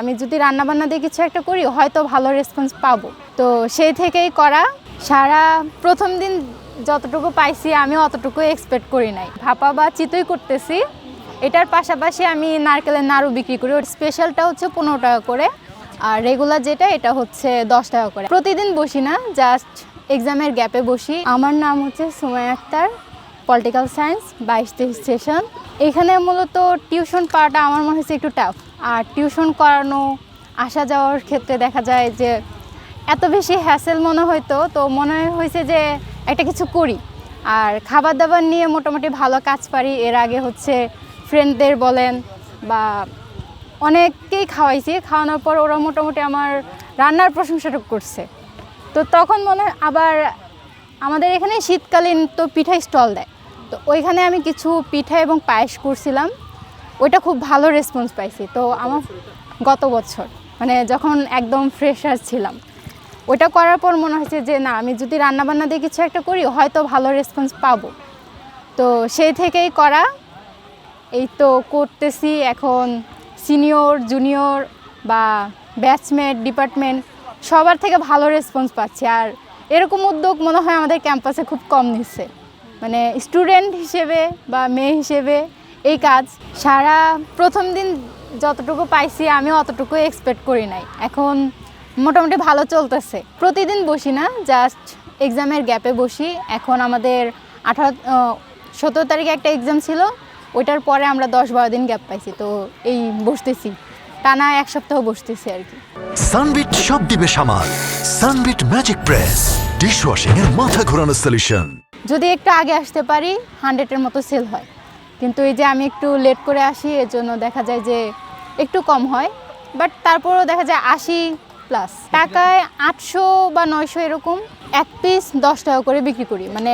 আমি যদি রান্নাবান্না দিয়ে কিছু একটা করি, হয়তো ভালো রেসপন্স পাবো। তো সেই থেকেই করা। সারা প্রথম দিন যতটুকু পাইছি, আমি অতটুকু এক্সপেক্ট করি নাই। ভাপা বা চিতই করতেছি। এটার পাশাপাশি আমি নারকেলের নাড়ু বিক্রি করি। ওর স্পেশালটা হচ্ছে পনেরো টাকা করে। আর রেগুলার যেটা, এটা হচ্ছে দশ টাকা করে। প্রতিদিন বসি না জাস্ট এক্সামের গ্যাপে বসি। আমার নাম হচ্ছে সুমাই আক্তার পলিটিক্যাল সায়েন্স বাইশ তেইশ সেশন এখানে মূলত টিউশন পাওয়াটা আমার মনে হচ্ছে একটু টাফ আর টিউশন করানো, আসা যাওয়ার ক্ষেত্রে দেখা যায় যে এত বেশি হ্যাসেল মনে হয়তো, তো মনে হয়েছে যে একটা কিছু করি। আর খাবার দাবার নিয়ে মোটামুটি ভালো কাজ পারি। এর আগে হচ্ছে ফ্রেন্ডদের বলেন বা অনেককেই খাওয়াইছি। খাওয়ানোর পর ওরা মোটামুটি আমার রান্নার প্রশংসাটা করছে। তো তখন মনে আবার আমাদের এখানে শীতকালীন তো পিঠা স্টল দেয়। তো ওইখানে আমি কিছু পিঠা এবং পায়েস করছিলাম। ওইটা খুব ভালো রেসপন্স পাইছি। তো আমার গত বছর। মানে যখন একদম ফ্রেশার ছিলাম। ওইটা করার পর মনে হয়েছে যে না আমি যদি রান্নাবান্না দিয়ে কিছু একটা করি হয়তো ভালো রেসপন্স পাবো। তো সেই থেকেই করা। এই তো করতেছি এখন সিনিয়র জুনিয়র বা ব্যাচমেট ডিপার্টমেন্ট সবার থেকে ভালো রেসপন্স পাচ্ছি। আর এরকম উদ্যোগ মনে হয় আমাদের ক্যাম্পাসে খুব কম নিচ্ছে। মানে স্টুডেন্ট হিসেবে বা মেয়ে হিসেবে এই কাজ। সারা প্রথম দিন যতটুকু পাইছি আমি অতটুকু এক্সপেক্ট করি নাই। এখন মোটামুটি ভালো চলতেছে। প্রতিদিন বসি না জাস্ট এক্সামের গ্যাপে বসি। এখন আমাদের আঠারো সতেরো তারিখে একটা এক্সাম ছিল। ওইটার পরে আমরা দশ বারো দিন গ্যাপ পাইছি তো এই বসতেছি। টানা এক সপ্তাহ বসতেছি আর কি। সানবিট সব দিবে সামাল। সানবিট ম্যাজিক প্রেস ডিশওয়াশিং এর মাথা ঘোরানো সলিউশন যদি একটু আগে আসতে পারি হান্ড্রেডের মতো সেল হয়। কিন্তু এই যে আমি একটু লেট করে আসি, এর জন্য দেখা যায় যে একটু কম হয়। বাট তারপরেও দেখা যায় আশি প্লাস টাকায় আটশো বা নয়শো এরকম এক পিস দশ টাকা করে বিক্রি করি। মানে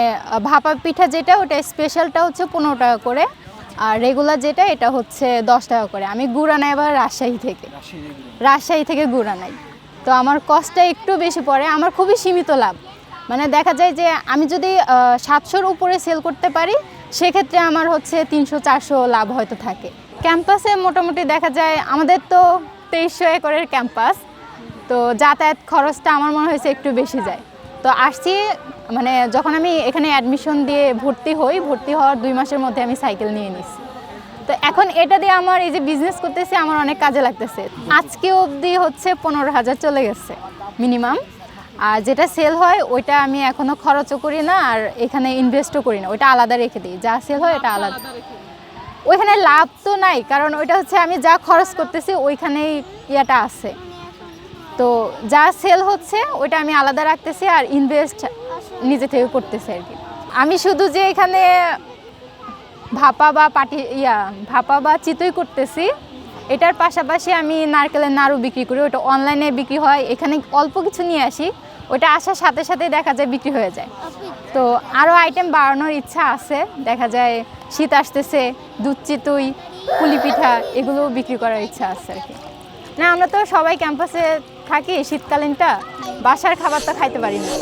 ভাপা পিঠা যেটা, ওটা স্পেশালটা হচ্ছে পনেরো টাকা করে। আর রেগুলার যেটা, এটা হচ্ছে দশ টাকা করে। আমি গুড় আনাই আবার রাজশাহী থেকে। রাজশাহী থেকে গুড় আনাই। তো আমার কষ্টটা একটু বেশি পড়ে। আমার খুবই সীমিত লাভ। মানে দেখা যায় যে আমি যদি সাতশোর উপরে সেল করতে পারি সেক্ষেত্রে আমার হচ্ছে তিনশো, চারশো লাভ হয়তো থাকে। ক্যাম্পাসে মোটামুটি দেখা যায় আমাদের তো তেইশশো একরের ক্যাম্পাস, তো যাতায়াত খরচটা আমার মনে হয়েছে একটু বেশি যায়। তো আসছি মানে যখন আমি এখানে অ্যাডমিশন দিয়ে ভর্তি হই, ভর্তি হওয়ার দুই মাসের মধ্যে আমি সাইকেল নিয়ে নিছি। তো এখন এটা দিয়ে আমার এই যে বিজনেস করতেছি, আমার অনেক কাজে লাগতেছে। আজকে অবধি হচ্ছে পনেরো হাজার চলে গেছে মিনিমাম আর যেটা সেল হয় ওইটা আমি এখনও খরচও করি না আর এখানে ইনভেস্টও করি না। ওইটা আলাদা রেখে দিই। যা সেল হয় এটা আলাদা। ওইখানে লাভ তো নাই কারণ ওইটা হচ্ছে আমি যা খরচ করতেছি ওইখানেই ইয়াটা আছে। তো যা সেল হচ্ছে ওইটা আমি আলাদা রাখতেছি আর ইনভেস্ট নিজে থেকে করতেছি আর কি। আমি শুধু যে এখানে ভাপা বা পাটি ইয়া ভাপা বা চিতই করতেছি এটার পাশাপাশি আমি নারকেলের নাড়ু বিক্রি করি, ওটা অনলাইনে বিক্রি হয়। এখানে অল্প কিছু নিয়ে আসি, ওটা আসার সাথে সাথে দেখা যায় বিক্রি হয়ে যায়। তো আরও আইটেম বাড়ানোর ইচ্ছা আছে, দেখা যায় শীত আসতেছে, দুধ চিতুই, পুলি পিঠা, এগুলো বিক্রি করার ইচ্ছা আছে আর কি। না, আমরা তো সবাই ক্যাম্পাসে থাকি, শীতকালীনটা, বাসার খাবার তো খাইতে পারি না।